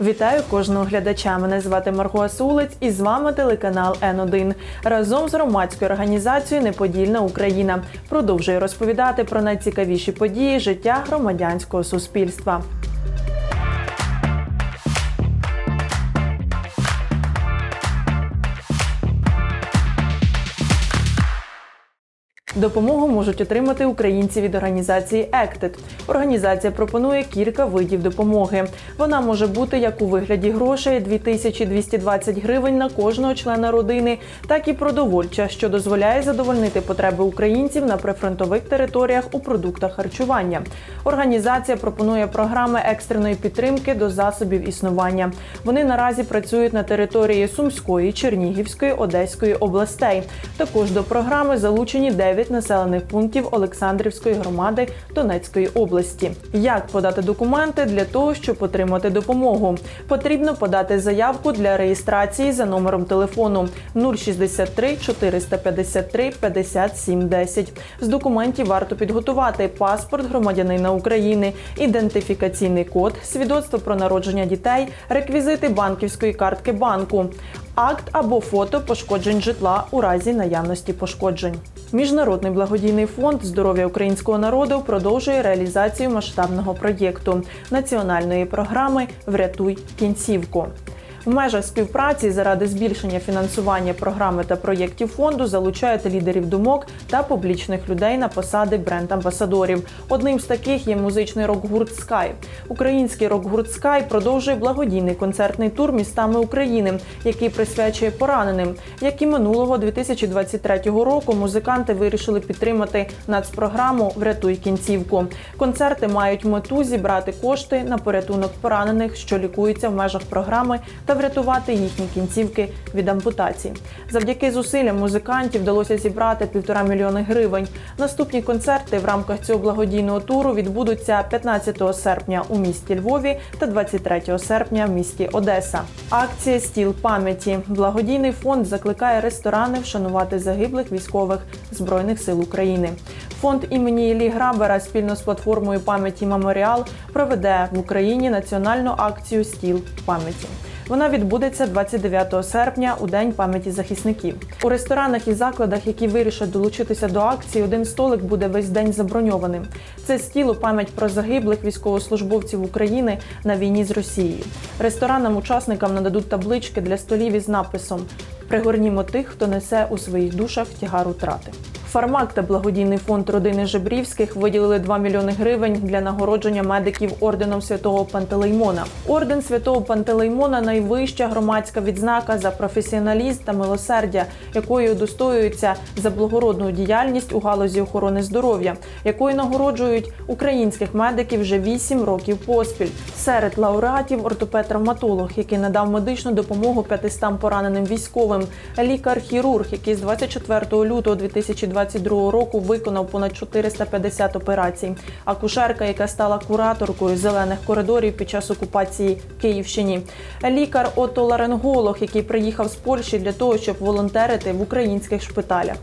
Вітаю кожного глядача. Мене звати Марго Асулець і з вами телеканал Н1. Разом з громадською організацією Неподільна Україна продовжує розповідати про найцікавіші події життя громадянського суспільства. Допомогу можуть отримати українці від організації «Ектед». Організація пропонує кілька видів допомоги. Вона може бути як у вигляді грошей 2220 гривень на кожного члена родини, так і продовольча, що дозволяє задовольнити потреби українців на прифронтових територіях у продуктах харчування. Організація пропонує програми екстреної підтримки до засобів існування. Вони наразі працюють на території Сумської, Чернігівської, Одеської областей. Також до програми залучені 9 населених пунктів Олександрівської громади Донецької області. Як подати документи для того, щоб отримати допомогу? Потрібно подати заявку для реєстрації за номером телефону 063 453 57 10. З документів варто підготувати паспорт громадянина України, ідентифікаційний код, свідоцтво про народження дітей, реквізити банківської картки банку. Акт або фото пошкоджень житла у разі наявності пошкоджень. Міжнародний благодійний фонд здоров'я українського народу продовжує реалізацію масштабного проєкту національної програми Врятуй кінцівку. В межах співпраці заради збільшення фінансування програми та проєктів фонду залучають лідерів думок та публічних людей на посади бренд-амбасадорів. Одним з таких є музичний рок-гурт Скай. Український рок-гурт Скай продовжує благодійний концертний тур містами України, який присвячує пораненим. Як і минулого 2023 року, музиканти вирішили підтримати нацпрограму Врятуй кінцівку. Концерти мають мету зібрати кошти на порятунок поранених, що лікуються в межах програми та врятувати їхні кінцівки від ампутації. Завдяки зусиллям музикантів вдалося зібрати півтора мільйони гривень. Наступні концерти в рамках цього благодійного туру відбудуться 15 серпня у місті Львові та 23 серпня в місті Одеса. Акція Стіл пам'яті. Благодійний фонд закликає ресторани вшанувати загиблих військових збройних сил України. Фонд імені Іллі Грабера спільно з платформою пам'яті Меморіал проведе в Україні національну акцію Стіл пам'яті. Вона відбудеться 29 серпня у день пам'яті захисників. У ресторанах і закладах, які вирішать долучитися до акції, один столик буде весь день заброньованим. Це стіл у пам'ять про загиблих військовослужбовців України на війні з Росією. Ресторанам-учасникам нададуть таблички для столів із написом Пригорнімо тих, хто несе у своїх душах тягар утрати. Фармак та благодійний фонд родини Жебрівських виділили 2 мільйони гривень для нагородження медиків орденом святого Пантелеймона. Орден святого Пантелеймона найвища громадська відзнака за професіоналізм та милосердя, якою удостоюються за благородну діяльність у галузі охорони здоров'я, якою нагороджують українських медиків вже 8 років поспіль. Серед лауреатів ортопед-травматолог, який надав медичну допомогу 500 пораненим військовим, лікар-хірург, який з 24 лютого 2022 року виконав понад 450 операцій, акушерка, яка стала кураторкою зелених коридорів під час окупації Київщині, лікар-отоларинголог, який приїхав з Польщі для того, щоб волонтерити в українських шпиталях.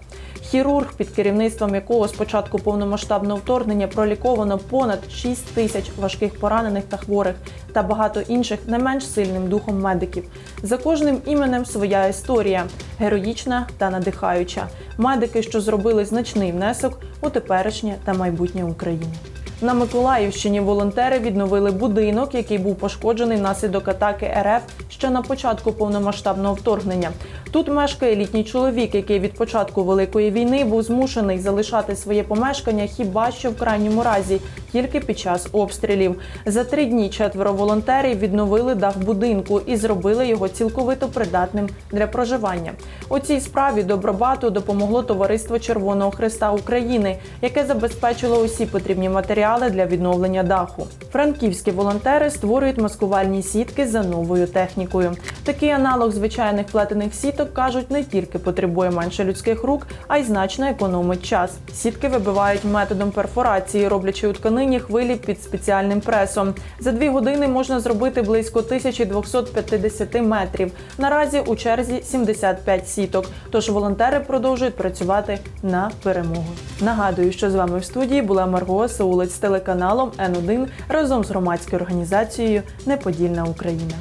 Хірург, під керівництвом якого з початку повномасштабного вторгнення проліковано понад 6 тисяч важких поранених та хворих, та багато інших не менш сильним духом медиків. За кожним іменем своя історія героїчна та надихаюча. Медики, що зробили значний внесок у теперішнє та майбутнє України. На Миколаївщині волонтери відновили будинок, який був пошкоджений внаслідок атаки РФ ще на початку повномасштабного вторгнення. Тут мешкає літній чоловік, який від початку великої війни був змушений залишати своє помешкання хіба що в крайньому разі, тільки під час обстрілів. За три дні четверо волонтерів відновили дах будинку і зробили його цілковито придатним для проживання. У цій справі добробату допомогло товариство Червоного Христа України, яке забезпечило усі потрібні матеріали для відновлення даху. Франківські волонтери створюють маскувальні сітки за новою технікою. Такий аналог звичайних плетених сіток кажуть не тільки потребує менше людських рук, а й значно економить час. Сітки вибивають методом перфорації, роблячи у тканини долині хвилі під спеціальним пресом. За дві години можна зробити близько 1250 метрів. Наразі у черзі 75 сіток. Тож волонтери продовжують працювати на перемогу. Нагадую, що з вами в студії була Марго Саулець з телеканалом Н1 разом з громадською організацією Неподільна Україна.